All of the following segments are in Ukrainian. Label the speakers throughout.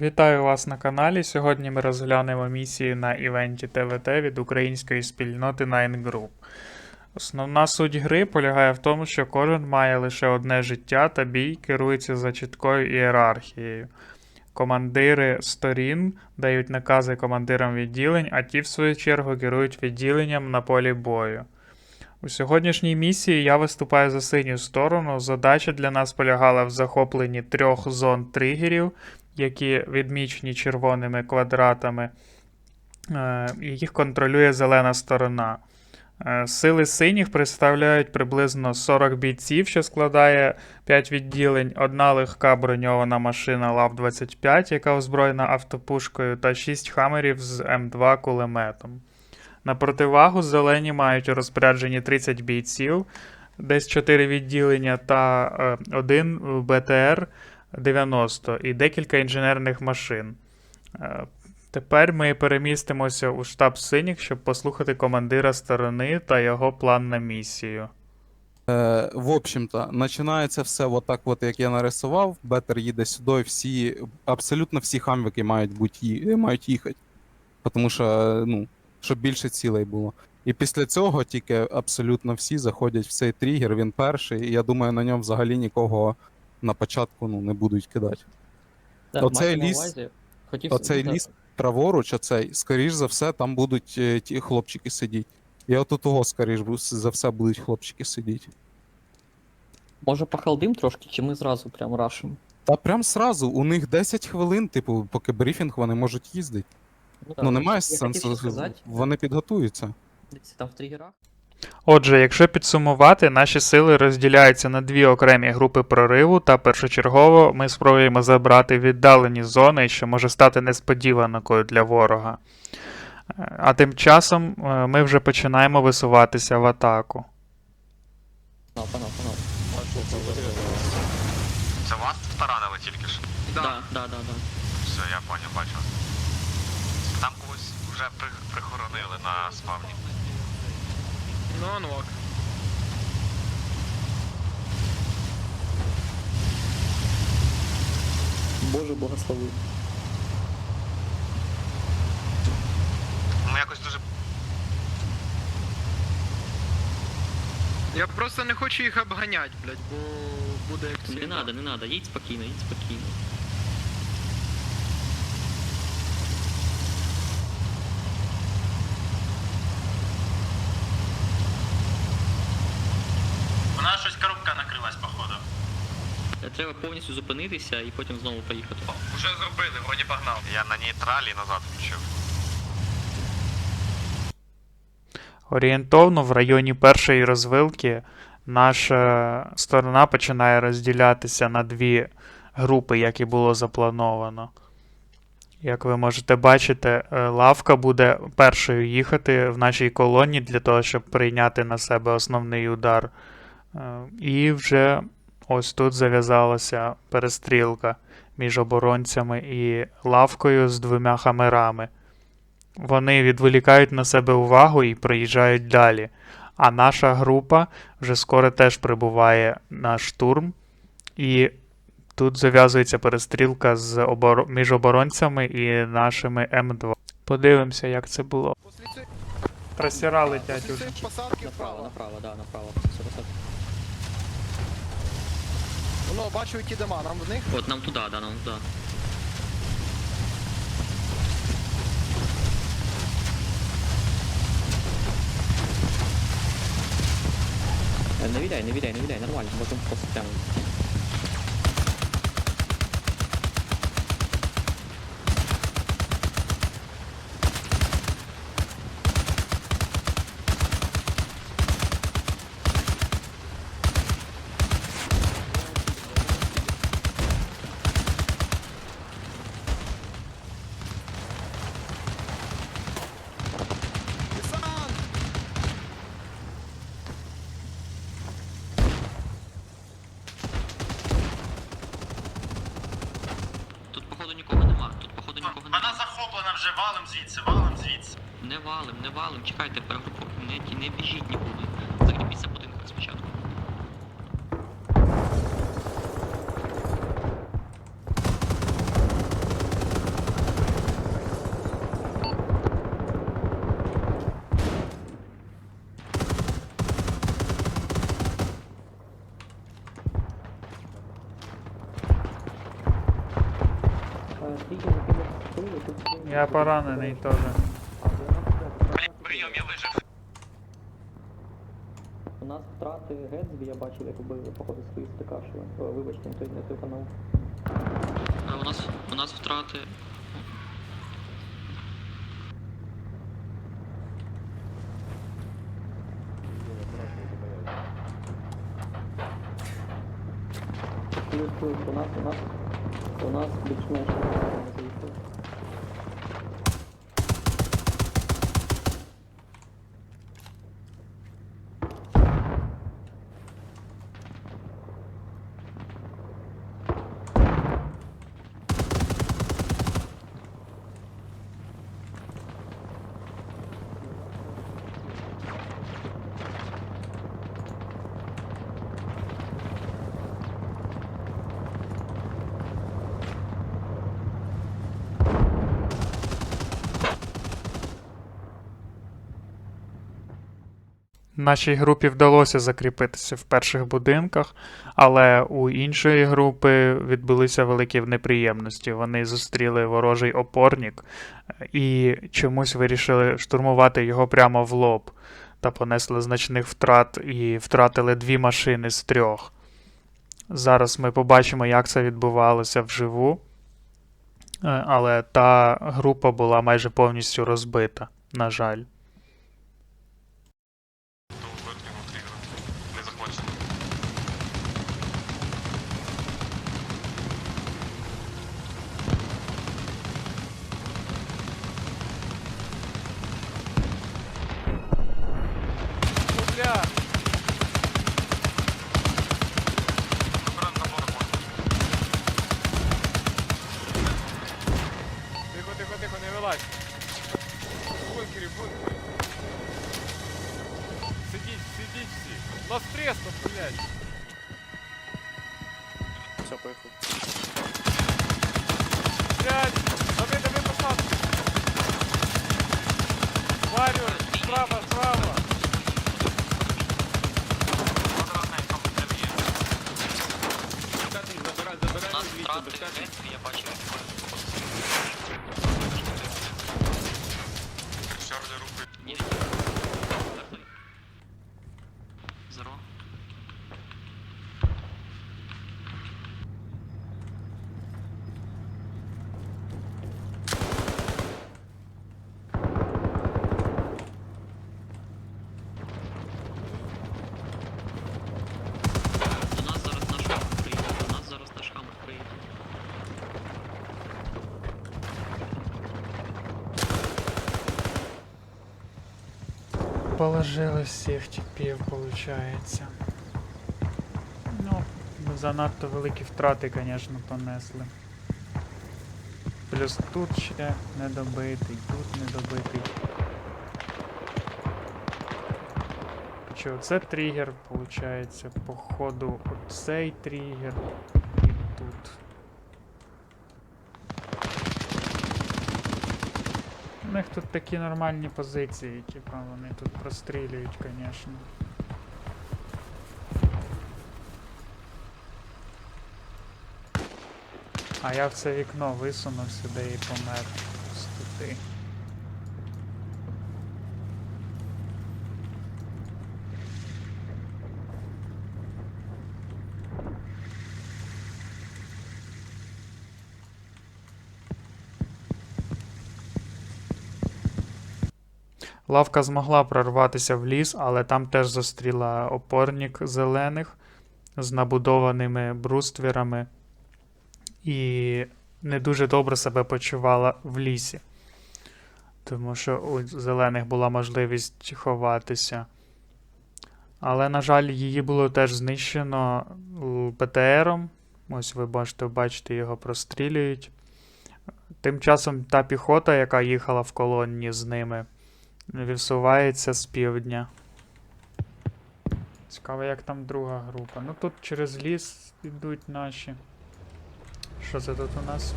Speaker 1: Вітаю вас на каналі. Сьогодні ми розглянемо місії на івенті ТВТ від української спільноти Nine Group. Основна суть гри полягає в тому, що кожен має лише одне життя та бій керується за чіткою ієрархією. Командири сторін дають накази командирам відділень, а ті, в свою чергу, керують відділенням на полі бою. У сьогоднішній місії я виступаю за синю сторону. Задача для нас полягала в захопленні трьох зон тригерів, які відмічені червоними квадратами, е, їх контролює зелена сторона. Е, Сили синіх представляють приблизно 40 бійців, що складає 5 відділень, одна легка броньована машина ЛАВ-25, яка озброєна автопушкою, та 6 хамерів з М2 кулеметом. На противагу зелені мають у розпорядженні 30 бійців, десь 4 відділення та е, один БТР 90 і декілька інженерних машин. Е, Тепер ми перемістимося у штаб синіх, щоб послухати командира сторони та його план на місію.
Speaker 2: Е, в общем-то, починається все от от, як я нарисував. Бетер їде сюди, всі, абсолютно всі хамвики мають, бути, мають їхати. Тому що, е, ну, щоб більше цілей було. І після цього тільки абсолютно всі заходять в цей тригер, він перший, і я думаю, на ньому взагалі нікого на початку ну, не будуть кидати.
Speaker 3: Да,
Speaker 2: Оцей ліс-
Speaker 3: увазі, хотів
Speaker 2: Оцей
Speaker 3: сказати,
Speaker 2: ліс праворуч, оцей, скоріш за все, там будуть е, ті хлопчики сидіти. І от у того, скоріш бу- за все, будуть хлопчики сидіти.
Speaker 3: Може похалдим трошки, чи ми зразу прям рашимо?
Speaker 2: Та прям сразу, у них 10 хвилин, типу, поки брифінг вони можуть їздити. Ну немає
Speaker 3: я хотів
Speaker 2: сенсу,
Speaker 3: сказати,
Speaker 2: вони підготуються.
Speaker 3: дивіться, там в тригерах.
Speaker 1: Отже, якщо підсумувати, наші сили розділяються на дві окремі групи прориву, та першочергово ми спробуємо забрати віддалені зони, що може стати несподіванкою для ворога. Е, А тим часом е, ми вже починаємо висуватися в атаку.
Speaker 4: Це вас таранили тільки що?
Speaker 3: Да, да, да, да.
Speaker 4: Все, я поняв, бачу. Там когось вже прихоронили на спавні.
Speaker 5: Ну, анлок.
Speaker 3: Боже, благослови.
Speaker 4: Ну якось дуже.
Speaker 5: Я просто не хочу їх обганять, блядь, бо буде як
Speaker 3: Не надо, не надо, їдь спокійно, їдь спокійно.
Speaker 4: Вона щось коробка накрилась, походу.
Speaker 3: Е, Треба повністю зупинитися і потім знову поїхати.
Speaker 4: Уже зробили, вроді погнав. Я на нейтралі назад включив.
Speaker 1: Орієнтовно в районі першої розвилки наша сторона починає розділятися на дві групи, як і було заплановано. Як ви можете бачити, е, лавка буде першою їхати в нашій колоні для того, щоб прийняти на себе основний удар. Е, І вже ось тут зав'язалася перестрілка між оборонцями і лавкою з двома хамерами. Вони відволікають на себе увагу і проїжджають далі. А наша група вже скоро теж прибуває на штурм, і тут зав'язується перестрілка з оборо... між оборонцями і нашими М2. Подивимося, як це було. Просіра летять уже.
Speaker 3: Направо, направо, да, направо. Все, все.
Speaker 6: Воно бачу, які дома, нам в них.
Speaker 3: От нам туди, да, нам туди. Е, Не віляй, не віляй, не віляй, нормально, можемо просто прямо.
Speaker 6: Десант!
Speaker 3: Тут походу нікого нема, тут походу нікого нема.
Speaker 4: Вона захоплена вже валом звідси, валом звідси.
Speaker 3: Не валим, не валим, чекайте, перегрупу, не, не біжіть нікуди. Закріпіться в будинках спочатку.
Speaker 1: Я поранений теж.
Speaker 4: Прийом, я вижив.
Speaker 7: У нас втрати Гетсбі, я бачив, як вбили, походу, свої стикашили. Вибачте, не той, не той канал.
Speaker 3: Е, У нас, у нас втрати.
Speaker 7: Плюс, плюс, у нас, у нас, у нас більш-менш
Speaker 1: Нашій групі вдалося закріпитися в перших будинках, але у іншої групи відбулися великі неприємності. Вони зустріли ворожий опорник е, і чомусь вирішили штурмувати його прямо в лоб та понесли значних втрат і втратили дві машини з трьох. Зараз ми побачимо, як це відбувалося вживу, е, але та група була майже повністю розбита, на жаль.
Speaker 6: Все, поїхав. Блядь, дави, дави посадку. Варю, справа, справа.
Speaker 4: Квадратненько в тебе є.
Speaker 3: У нас втрати Гетсбі, я бачив.
Speaker 4: Чарлі рухи.
Speaker 3: Ні. Такий. Зеро. До нас зараз наш хамер приїде. До нас зараз наш хамер приїде.
Speaker 1: Положили всіх типів, виходить. Ну, занадто великі втрати, звісно, понесли. Плюс тут ще недобитий, тут недобитий. Що, це тригер, виходить, походу, оцей тригер і тут. У них тут такі нормальні позиції, типа вони тут прострілюють, звісно. А я в це вікно висунув сюди і помер з туди. Лавка змогла прорватися в ліс, але там теж зустріла опорник зелених з набудованими бруствірами і не дуже добре себе почувала в лісі. Тому що у зелених була можливість ховатися. Але, на жаль, її було теж знищено ПТРом. Ось ви можете бачити, його прострілюють. Тим часом та піхота, яка їхала в колонні з ними, Висувається з півдня. Цікаво, як там друга група. Ну тут через ліс йдуть наші. Що це тут у нас?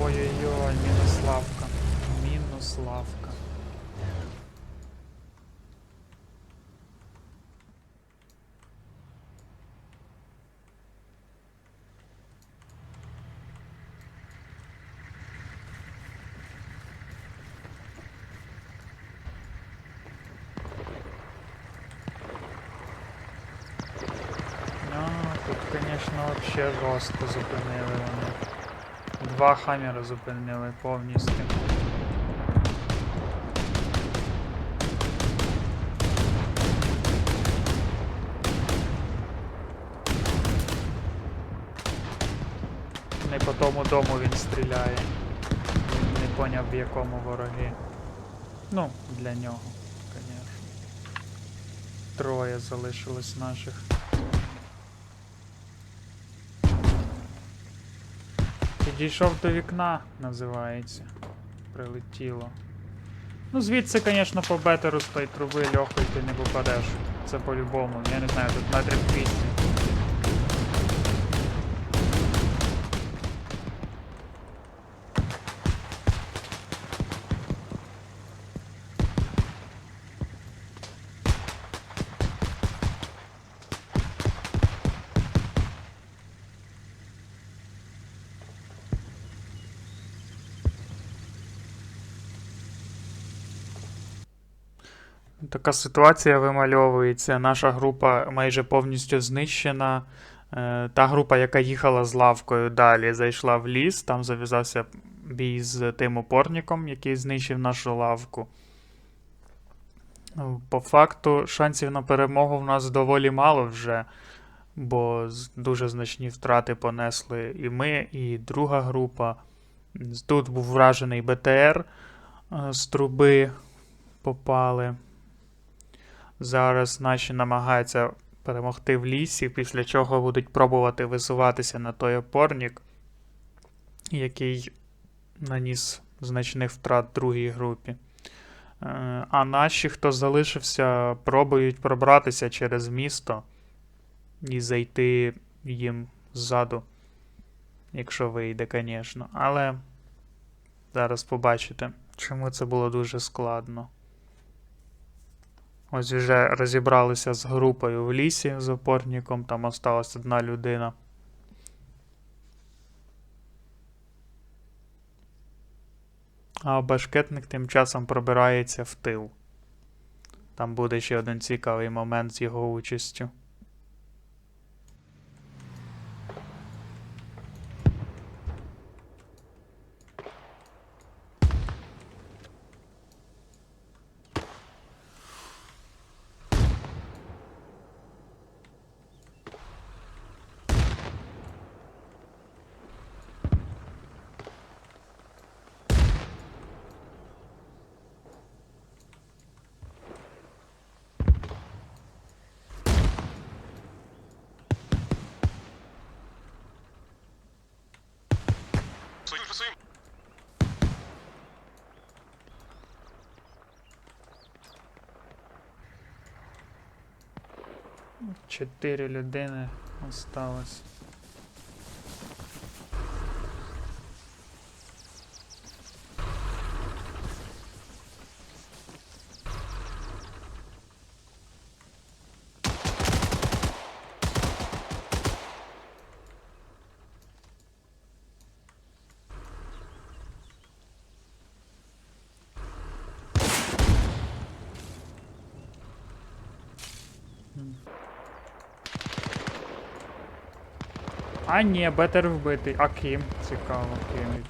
Speaker 1: Ой-ой-ой, мінус лавка. Мінус лавка. А, тут, конечно, жорстко зупинили вони. Два хаммера зупинили повністю. Не по тому дому він стріляє. Він не поняв в якому вороги. Ну, для нього, звісно. Троє залишилось наших. Підійшов до вікна, називається. Прилетіло. Ну, звідси, звісно, по бетеру з тої труби легко ти не попадеш. Це по-любому. Я не знаю, тут метрів 200. Така ситуація вимальовується. Наша група майже повністю знищена. Е, Та група, яка їхала з лавкою далі, зайшла в ліс, там зав'язався бій з тим опорником, який знищив нашу лавку. По факту, шансів на перемогу в нас доволі мало вже, бо дуже значні втрати понесли і ми, і друга група. Тут був вражений БТР е, з труби попали. Зараз наші намагаються перемогти в лісі, після чого будуть пробувати висуватися на той опорник, який наніс значних втрат другій групі. Е, А наші, хто залишився, пробують пробратися через місто і зайти їм ззаду, якщо вийде, звісно. Але зараз побачите, чому це було дуже складно. Ось вже розібралися з групою в лісі з опорником, там осталась одна людина. А башкетник тим часом пробирається в тил. Там буде ще один цікавий момент з його участю. Чотири людини осталось. А ні, бетер вбитий. А ким? Цікаво, ким.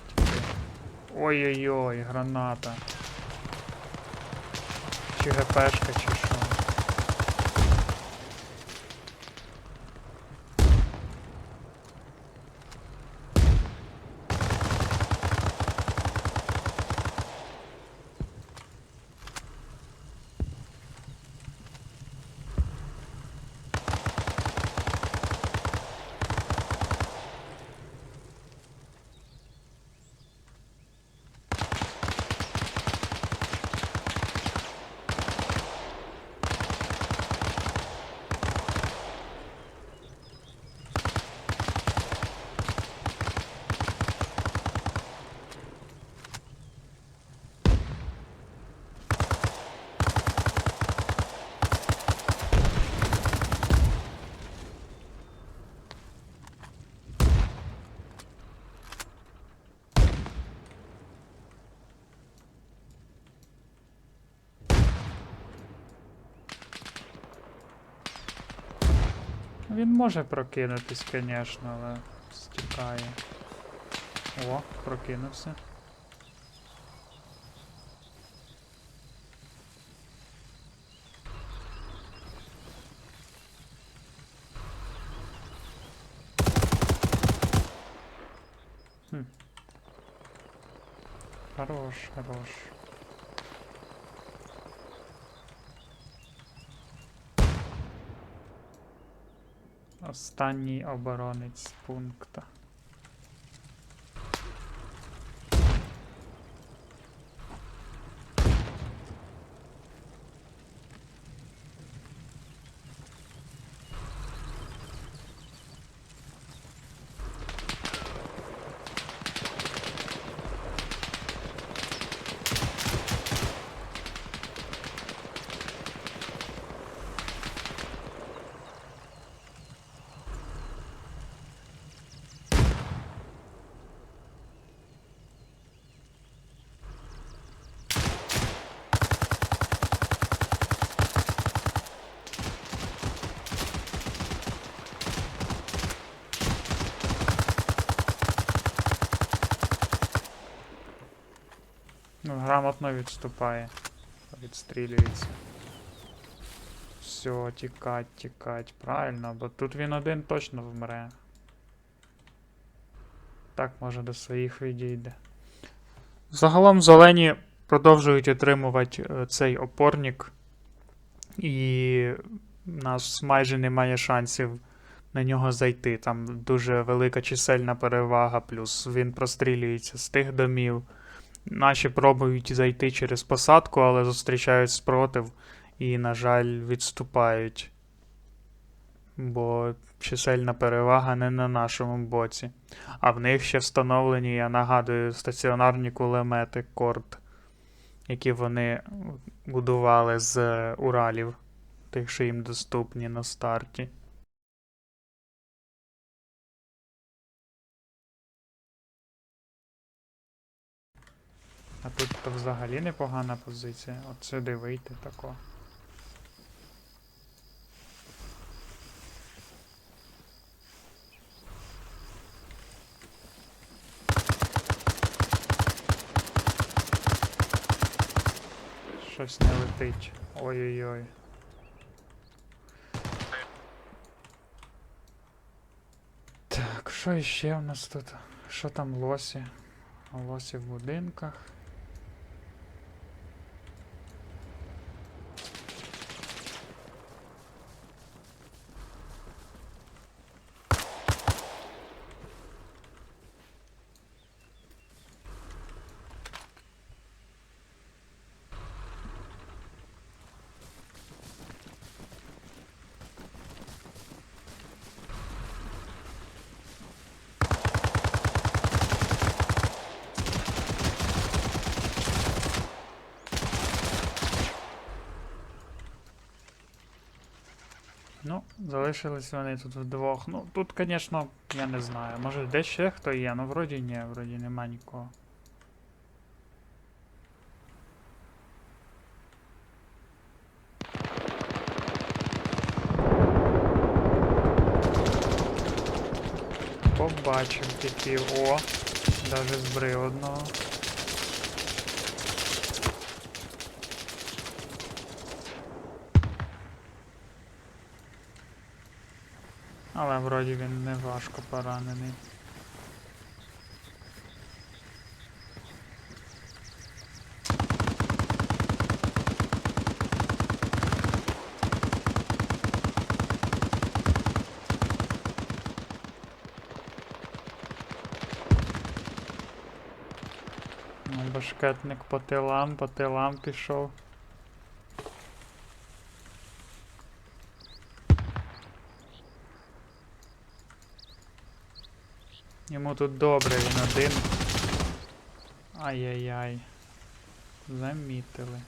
Speaker 1: Ой-ой-ой, граната. Чи ГПшка, чи Він може прокинутись, звісно, але стікає. О, прокинувся. Хм. Хорош, хорош. Останній оборонець пункта. Ну, грамотно відступає. Відстрілюється. Все, тікать, тікать. Правильно, бо тут він один точно вмре. Так, може до своїх відійде. Загалом зелені продовжують отримувати е, цей опорник. І у нас майже немає шансів на нього зайти. Там дуже велика чисельна перевага, плюс він прострілюється з тих домів. Наші пробують зайти через посадку, але зустрічають спротив і, на жаль, відступають. Бо чисельна перевага не на нашому боці. А в них ще встановлені, я нагадую, стаціонарні кулемети Корд, які вони будували з Уралів, тих, що їм доступні на старті. А тут то взагалі непогана позиція. От сюди вийти тако. Щось не летить. Ой-ой-ой. Так, що іще у нас тут? Що там лосі? Лосі в будинках. Ну, залишились вони тут вдвох. Ну, тут, звісно, я не знаю. Може де ще хто є? Ну, вроді ні, вроді нема нікого. Побачив типів. О, даже збрив одного. Але вроді він не важко поранений. Башкетник по тилам, по тилам пішов. Йому тут добре, він один. Ай-яй-яй. Замітили.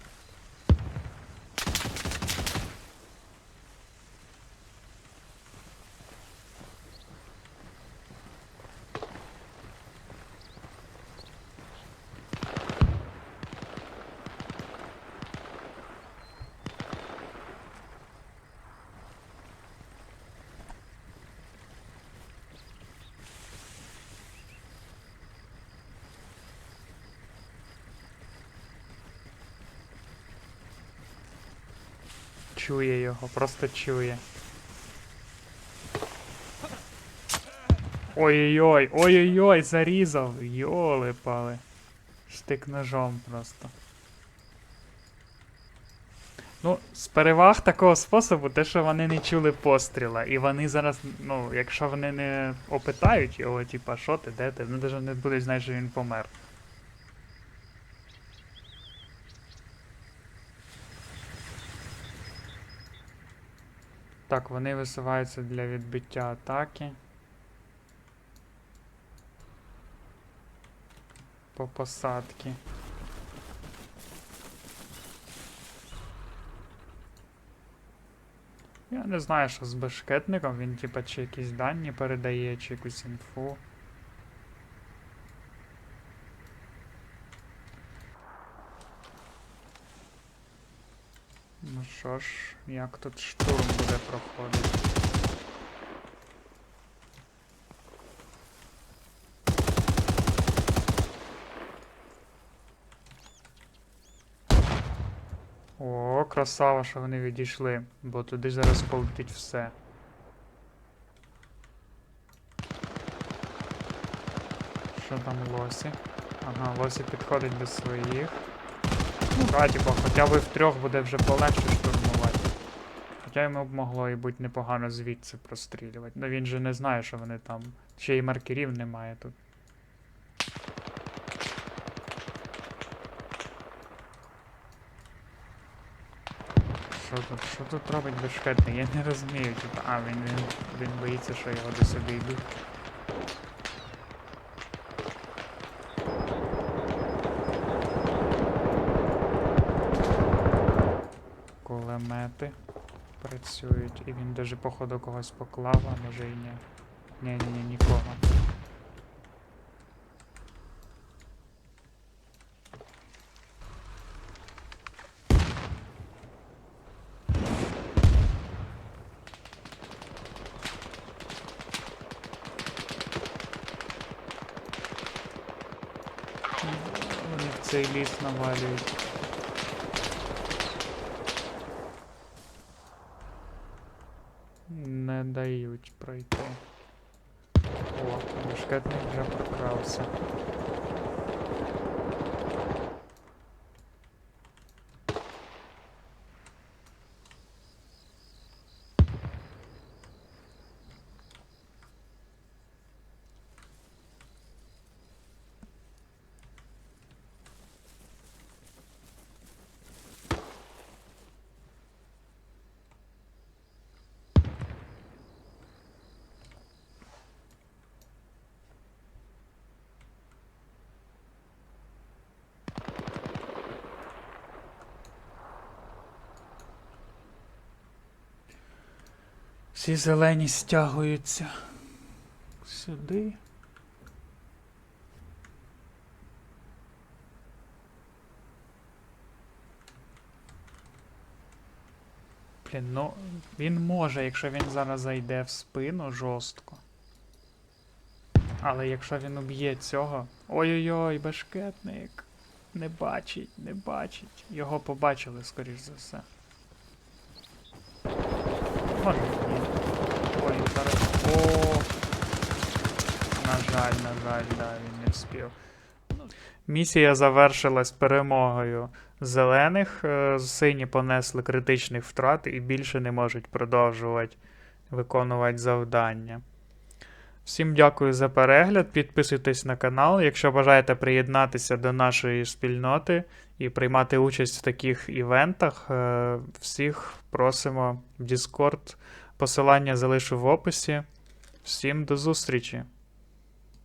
Speaker 1: Чує його, просто чує. Ой-ой-ой, ой-ой-ой, зарізав. Йоли пали. Штик ножом просто. Ну, з переваг такого способу, те, що вони не чули постріла. І вони зараз, ну, якщо вони не опитають його, типа, що ти, де ти, вони навіть не будуть знати, що він помер. Так, вони висуваються для відбиття атаки. По посадці. Я не знаю, що з бешкетником, він типа чи якісь дані передає, чи якусь інфу. Ну що ж, як тут штурм буде проходити? О, красава, що вони відійшли, бо туди зараз полетить все. Що там лосі? Ага, лосі підходить до своїх. Раді Бог, хоча би втрьох буде вже полегше штурмувати. Хоча йому б могло і бути непогано звідси прострілювати. Ну він же не знає, що вони там. Ще й маркерів немає тут. Що тут? Що тут робить бешкетник? Я не розумію. Типа, а, він, він, він боїться, що його до сюди йдуть. Кулемети працюють. І він даже походу когось поклав, а може і ні. Ні, ні, ні, нікого. Вони в цей ліс навалюють. Не дають пройти. О, бешкетник вже прокрався. Всі зелені стягуються сюди. Блін, ну він може, якщо він зараз зайде в спину жорстко. Але якщо він уб'є цього. Ой-ой-ой, башкетник. Не бачить, не бачить. Його побачили, скоріш за все. Може ні. Ой, зараз. О! На жаль, на жаль, да, він не вспів. Місія завершилась перемогою зелених. е, Сині понесли критичних втрат і більше не можуть продовжувати виконувати завдання. Всім дякую за перегляд. Підписуйтесь на канал. Якщо бажаєте приєднатися до нашої спільноти і приймати участь в таких івентах, е, всіх просимо в Discord. Посилання залишу в описі. Всім до зустрічі!